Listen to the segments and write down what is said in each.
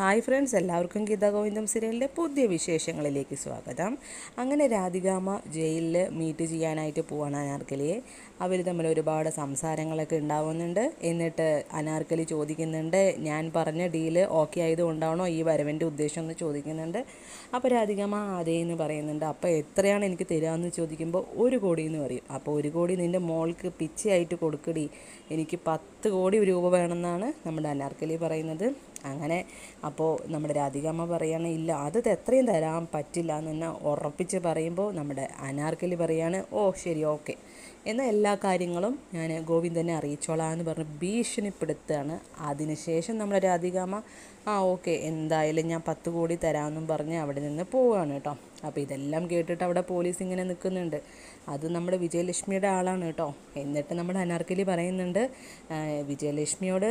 Hi friends എല്ലാവർക്കും ഗീതാ ഗോവിന്ദം സീരിയലിന്റെ പുതിയ വിശേഷങ്ങളിലേക്ക് സ്വാഗതം. അങ്ങനെ രാധികാമ്മ ജയിലിൽ മീറ്റ് ചെയ്യാനായിട്ട് പോവാണ് അനാർക്കലിയെ അവർ തമ്മിൽ ഒരുപാട് സംസാരങ്ങളൊക്കെ ഉണ്ടാവുന്നുണ്ട്. എന്നിട്ട് അനാർക്കലി ചോദിക്കുന്നുണ്ട് ഞാൻ പറഞ്ഞ ഡീൽ ഓക്കെ ആയതുകൊണ്ടാണോ ഈ വരവിന്റെ ഉദ്ദേശം? എന്ന് ചോദിക്കുന്നുണ്ട്. അപ്പോൾ രാധികാമ്മ അതേ എന്ന് പറയുന്നുണ്ട്. അപ്പോൾ എത്രയാണ് എനിക്ക് തരാമെന്ന് ചോദിക്കുമ്പോൾ ഒരു കോടി എന്ന് പറയും. അപ്പോൾ ഒരു കോടി നിന്റെ മോൾക്ക് പിച്ചയായിട്ട് കൊടുക്കടി. എനിക്ക് പത്ത് കോടി രൂപ വേണമെന്നാണ് നമ്മുടെ അനാർക്കലി പറയുന്നത്. അങ്ങനെ അപ്പോൾ നമ്മുടെ രാധികാമ്മ പറയാണ് ഇല്ല അത് എത്രയും തരാൻ പറ്റില്ല എന്ന് തന്നെ ഉറപ്പിച്ച് പറയുമ്പോൾ നമ്മുടെ അനാർക്കലി പറയാണ് ഓ ശരി ഓക്കെ. എന്ന എല്ലാ കാര്യങ്ങളും ഞാൻ ഗോവിന്ദനെ അറിയിച്ചോളാം എന്ന് പറഞ്ഞ് ഭീഷണിപ്പെടുത്തുകയാണ് അതിനുശേഷം നമ്മുടെ രാധികാമ്മ ആ ഓക്കെ. എന്തായാലും ഞാൻ പത്ത് കോടി തരാമെന്നും പറഞ്ഞ് അവിടെ നിന്ന് പോവുകയാണ് കേട്ടോ. അപ്പോൾ ഇതെല്ലാം കേട്ടിട്ട് അവിടെ പോലീസ് ഇങ്ങനെ നിൽക്കുന്നുണ്ട് അത് നമ്മുടെ വിജയലക്ഷ്മിയുടെ ആളാണ് കേട്ടോ. എന്നിട്ട് നമ്മുടെ അനാർക്കലി പറയുന്നുണ്ട് വിജയലക്ഷ്മിയോട്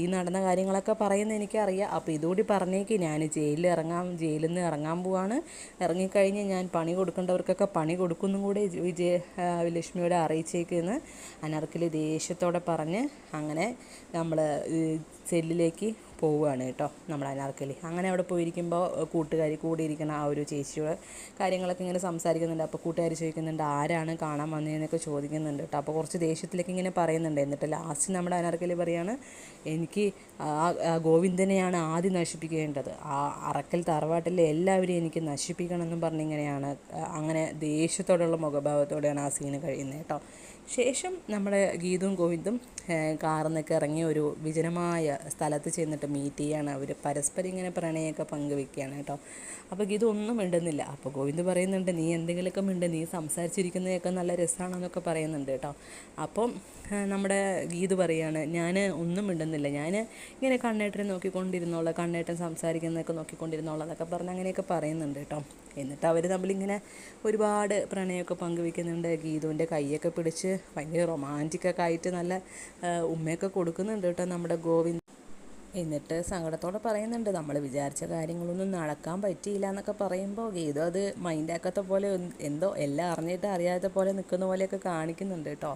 ഈ നടന്ന കാര്യങ്ങളൊക്കെ പറയുന്നത് എനിക്കറിയാം. അപ്പോൾ ഇതുകൂടി പറഞ്ഞേക്ക്. ഞാൻ ജയിലിൽ ഇറങ്ങാൻ ജയിലിൽ നിന്ന് ഇറങ്ങാൻ പോവാണ്. ഇറങ്ങിക്കഴിഞ്ഞ് ഞാൻ പണി കൊടുക്കേണ്ടവർക്കൊക്കെ പണി കൊടുക്കുന്നും കൂടെ വിജയ ലക്ഷ്മിയോട് അറിയിച്ചേക്കെന്ന് അനാർക്കലി ദേഷ്യത്തോടെ പറഞ്ഞ് അങ്ങനെ നമ്മൾ സെല്ലിലേക്ക് പോവുകയാണ് കേട്ടോ നമ്മുടെ അനാർക്കലി. അങ്ങനെ അവിടെ പോയിരിക്കുമ്പോൾ കൂട്ടുകാരി കൂടെ ഇരിക്കുന്ന ആ ഒരു ചേച്ചിയുടെ കാര്യങ്ങളൊക്കെ ഇങ്ങനെ സംസാരിക്കുന്നുണ്ട്. അപ്പോൾ കൂട്ടുകാർ ചോദിക്കുന്നുണ്ട് ആരാണ് കാണാൻ വന്നതെന്നൊക്കെ ചോദിക്കുന്നുണ്ട് കേട്ടോ. അപ്പോൾ കുറച്ച് ദേഷ്യത്തിലേക്ക് ഇങ്ങനെ പറയുന്നുണ്ട്. എന്നിട്ട് ലാസ്റ്റ് നമ്മുടെ അനാർക്കലി പറയാണ് എനിക്ക് ആ ഗോവിന്ദനെയാണ് ആദ്യം നശിപ്പിക്കേണ്ടത്. ആ അറക്കൽ തറവാട്ടിലെ എല്ലാവരെയും എനിക്ക് നശിപ്പിക്കണമെന്നും പറഞ്ഞിങ്ങനെയാണ് അങ്ങനെ ദേഷ്യത്തോടുള്ള മുഖഭാവത്തോടെയാണ് ആ സീന് കഴിയുന്നത് കേട്ടോ. ശേഷം നമ്മുടെ ഗീതും ഗോവിന്ദും കാറിൽ നിന്നൊക്കെ ഇറങ്ങി ഒരു വിജനമായ സ്ഥലത്ത് ചെന്നിട്ട് മീറ്റ് ചെയ്യാണ്. അവർ പരസ്പരം ഇങ്ങനെ പ്രണയമൊക്കെ പങ്കുവെക്കുകയാണ് കേട്ടോ. അപ്പോൾ ഗീത ഒന്നും മിണ്ടുന്നില്ല. അപ്പോൾ ഗോവിന്ദ് പറയുന്നുണ്ട് നീ എന്തെങ്കിലുമൊക്കെ മിണ്ട് നീ സംസാരിച്ചിരിക്കുന്നതൊക്കെ നല്ല രസമാണെന്നൊക്കെ പറയുന്നുണ്ട് കേട്ടോ. അപ്പം നമ്മുടെ ഗീതു പറയാണ് ഞാൻ ഒന്നും മിണ്ടുന്നില്ല. ഞാൻ ഇങ്ങനെ കണ്ണേട്ടനെ നോക്കിക്കൊണ്ടിരുന്നോളാം കണ്ണേട്ടൻ സംസാരിക്കുന്നതൊക്കെ നോക്കിക്കൊണ്ടിരുന്നോളാം എന്നൊക്കെ പറഞ്ഞ് അങ്ങനെയൊക്കെ പറയുന്നുണ്ട് കേട്ടോ. എന്നിട്ട് അവർ തമ്മിലിങ്ങനെ ഒരുപാട് പ്രണയമൊക്കെ പങ്കുവെക്കുന്നുണ്ട് ഗീതുവിന്റെ കൈയൊക്കെ പിടിച്ച്. ഭയങ്കര റൊമാന്റിക്കൊക്കെ ആയിട്ട് നല്ല ഉമ്മയൊക്കെ കൊടുക്കുന്നുണ്ട് കേട്ടോ നമ്മുടെ ഗോവിന്ദ് എന്നിട്ട് സങ്കടത്തോടെ പറയുന്നുണ്ട് നമ്മൾ വിചാരിച്ച കാര്യങ്ങളൊന്നും നടക്കാൻ പറ്റിയില്ല എന്നൊക്കെ പറയുമ്പോൾ ഗീതു അത് മൈൻഡാക്കാത്ത പോലെ എന്തോ എല്ലാം അറിഞ്ഞിട്ട് അറിയാത്ത പോലെ നിൽക്കുന്ന പോലെയൊക്കെ കാണിക്കുന്നുണ്ട് കേട്ടോ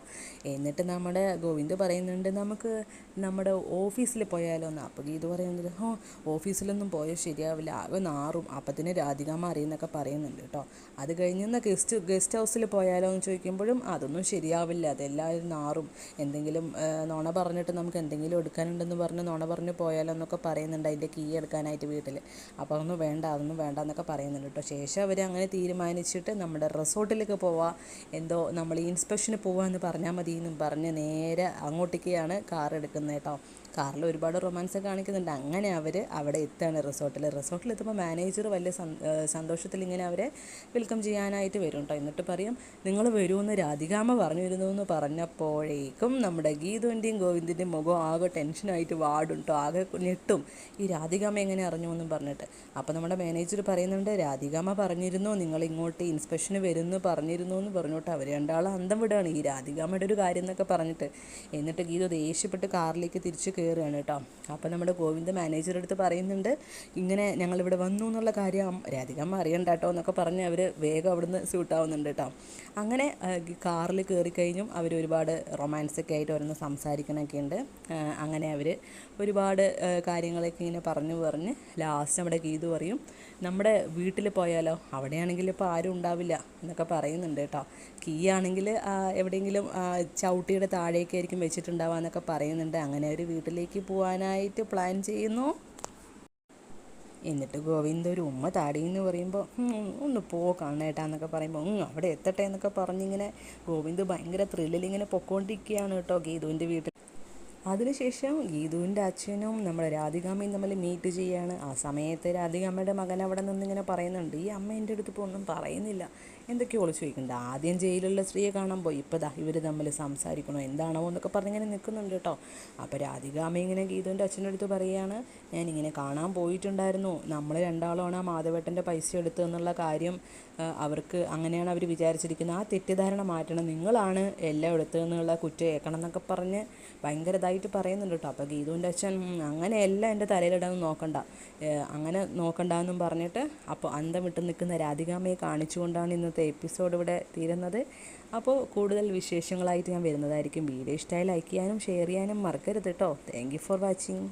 എന്നിട്ട് നമ്മുടെ ഗോവിന്ദ് പറയുന്നുണ്ട് നമുക്ക് നമ്മുടെ ഓഫീസിൽ പോയാലോ എന്ന്. അപ്പോൾ ഗീതു പറയുന്നത് ഹോ ഓഫീസിലൊന്നും പോയാൽ ശരിയാവില്ല ആകെ നാറും അപ്പത്തിന് രാധികാമ്മ അറിയുന്നൊക്കെ പറയുന്നുണ്ട് കേട്ടോ അത് കഴിഞ്ഞ് ഗസ്റ്റ് ഗസ്റ്റ് ഹൗസിൽ പോയാലോ എന്ന് ചോദിക്കുമ്പോഴും അതൊന്നും ശരിയാവില്ല അതെല്ലാവരും നാറും. എന്തെങ്കിലും നോണ പറഞ്ഞിട്ട് നമുക്ക് എന്തെങ്കിലും എടുക്കാനുണ്ടെന്ന് പറഞ്ഞ് നോണ പറഞ്ഞ് പോയാലോ എന്നൊക്കെ പറയുന്നുണ്ട് അതിന്റെ കീ എടുക്കാനായിട്ട് വീട്ടിൽ. അപ്പോൾ അതൊന്നും വേണ്ട അതൊന്നും വേണ്ട എന്നൊക്കെ പറയുന്നുണ്ട് കേട്ടോ. ശേഷം അവർ അങ്ങനെ തീരുമാനിച്ചിട്ട് നമ്മുടെ റിസോർട്ടിലേക്ക് പോവാം. എന്തോ നമ്മൾ ഈ ഇൻസ്പെക്ഷന് പോവാമെന്ന് പറഞ്ഞാൽ മതി എന്നും പറഞ്ഞ് നേരെ അങ്ങോട്ടേക്കാണ് കാർ എടുക്കുന്നത് കേട്ടോ. കാറിൽ ഒരുപാട് റൊമാൻസ് കാണിക്കുന്നുണ്ട്. അങ്ങനെ അവർ അവിടെ എത്തുകയാണ് റിസോർട്ടിൽ റിസോർട്ടിൽ എത്തുമ്പോൾ മാനേജർ വലിയ സന്തോഷത്തിൽ ഇങ്ങനെ അവരെ വെൽക്കം ചെയ്യാനായിട്ട് വരും കേട്ടോ എന്നിട്ട് പറയും നിങ്ങൾ വരുമെന്ന് രാധികാമ്മ പറഞ്ഞിരുന്നു എന്ന് പറഞ്ഞപ്പോഴേക്കും നമ്മുടെ ഗീതുവിന്റെയും ഗോവിന്ദിന്റെയും മുഖം ആകെ ടെൻഷനായിട്ട് വാടും കേട്ടോ ആകെ ഞെട്ടും. ഈ രാധികാമ്മ എങ്ങനെ അറിഞ്ഞു എന്നും പറഞ്ഞിട്ട്. അപ്പോൾ നമ്മുടെ മാനേജർ പറയുന്നുണ്ട് രാധികാമ്മ പറഞ്ഞിരുന്നു നിങ്ങൾ ഇങ്ങോട്ട് ഇൻസ്പെക്ഷന് വരുന്നു പറഞ്ഞിരുന്നു എന്ന് പറഞ്ഞോട്ട് അവർ രണ്ടാളും അന്തം വിടുകയാണ് ഈ രാധികാമ്മയുടെ ഒരു കാര്യം എന്നൊക്കെ പറഞ്ഞിട്ട്. എന്നിട്ട് ഗീതു ദേഷ്യപ്പെട്ട് കാറിലേക്ക് തിരിച്ച് കയറുകയാണ് കേട്ടോ. അപ്പോൾ നമ്മുടെ ഗോവിന്ദ് മാനേജറുടെ അടുത്ത് പറയുന്നുണ്ട് ഇങ്ങനെ ഞങ്ങളിവിടെ വന്നു എന്നുള്ള കാര്യം രാധികമ്മ അറിയണ്ട കേട്ടോ എന്നൊക്കെ പറഞ്ഞ് അവർ വേഗം അവിടുന്ന് സ്യൂട്ടാവുന്നുണ്ട് കേട്ടോ. അങ്ങനെ കാറിൽ കയറി കഴിഞ്ഞും അവർ ഒരുപാട് റൊമാൻസൊക്കെ ആയിട്ട് ഓരോന്ന് സംസാരിക്കണമൊക്കെ ഉണ്ട്. അങ്ങനെ അവർ ഒരുപാട് കാര്യങ്ങളൊക്കെ ഇങ്ങനെ പറഞ്ഞു പറഞ്ഞ് ലാസ്റ്റ് നമ്മുടെ ഗീതു പറയും നമ്മുടെ വീട്ടിൽ പോയാലോ? അവിടെയാണെങ്കിൽ ഇപ്പോൾ ആരും ഉണ്ടാവില്ല എന്നൊക്കെ പറയുന്നുണ്ട് കേട്ടോ. കീ ആണെങ്കിൽ എവിടെയെങ്കിലും ചവിട്ടിയുടെ താഴേക്കായിരിക്കും വെച്ചിട്ടുണ്ടാവുക എന്നൊക്കെ പറയുന്നുണ്ട്. അങ്ങനെ അവർ വീട്ടിലേക്ക് പോകാനായിട്ട് പ്ലാൻ ചെയ്യുന്നു. എന്നിട്ട് ഗോവിന്ദ ഒരു ഉമ്മ താടി എന്ന് പറയുമ്പോൾ ഒന്ന് പോ കണ്ണേട്ടാ എന്നൊക്കെ പറയുമ്പോൾ "ഉം, അവിടെ എത്തട്ടെ എന്നൊക്കെ പറഞ്ഞിങ്ങനെ ഗോവിന്ദ് ഭയങ്കര ത്രില്ലിൽ ഇങ്ങനെ പൊക്കോണ്ടിരിക്കുകയാണ് കേട്ടോ ഗീതുവിന്റെ വീട്ടിൽ. അതിനുശേഷം ഗീതുവിന്റെ അച്ഛനും നമ്മുടെ രാധികാമ്മയും തമ്മിൽ മീറ്റ് ചെയ്യാണ്. ആ സമയത്ത് രാധികാമ്മയുടെ മകൻ അവിടെ നിന്നിങ്ങനെ പറയുന്നുണ്ട് ഈ അമ്മ എന്റെ അടുത്ത് ഇപ്പോൾ ഒന്നും പറയുന്നില്ല. എന്തൊക്കെയോ ഒളിച്ചു വയ്ക്കുന്നുണ്ട് ആദ്യം ജയിലുള്ള സ്ത്രീയെ കാണാൻ പോയി. ഇപ്പോൾ ഇവർ തമ്മിൽ സംസാരിക്കണോ? എന്താണോ എന്നൊക്കെ പറഞ്ഞിങ്ങനെ നിൽക്കുന്നുണ്ട് കേട്ടോ. അപ്പോൾ രാധികാമ്മ ഇങ്ങനെ ഗീതുവിന്റെ അച്ഛന്റെ അടുത്ത് പറയുകയാണ് ഇങ്ങനെ കാണാൻ പോയിട്ടുണ്ടായിരുന്നു. നമ്മൾ രണ്ടാളുമാണ് ആ മാധവേട്ടന്റെ പൈസ എടുത്തു എന്നുള്ള കാര്യം അവർക്ക് അങ്ങനെയാണ് അവർ വിചാരിച്ചിരിക്കുന്നത്. ആ തെറ്റിദ്ധാരണ മാറ്റണം. നിങ്ങളാണ് എല്ലാം എടുത്തതെന്നുള്ള കുറ്റം ഏക്കണം എന്നൊക്കെ പറഞ്ഞ് ഭയങ്കര ഇതായിട്ട് പറയുന്നുണ്ട് കേട്ടോ. അപ്പോൾ ഗീതുവിന്റെ അച്ഛൻ "ഉം, അങ്ങനെയല്ല എന്റെ തലയിലിടാൻ നോക്കണ്ട. അങ്ങനെ നോക്കണ്ട എന്നും പറഞ്ഞിട്ട് അപ്പോൾ അന്തം വിട്ട് നിൽക്കുന്ന രാധികാമ്മയെ കാണിച്ചുകൊണ്ടാണ് ഇന്നത്തെ എപ്പിസോഡ് ഇവിടെ തീരുന്നത്. അപ്പോൾ കൂടുതൽ വിശേഷങ്ങളായിട്ട് ഞാൻ വരുന്നതായിരിക്കും. വീഡിയോ ഇഷ്ടമായി ലൈക്ക് ചെയ്യാനും ഷെയർ ചെയ്യാനും മറക്കരുത് കേട്ടോ താങ്ക് ഫോർ വാച്ചിങ്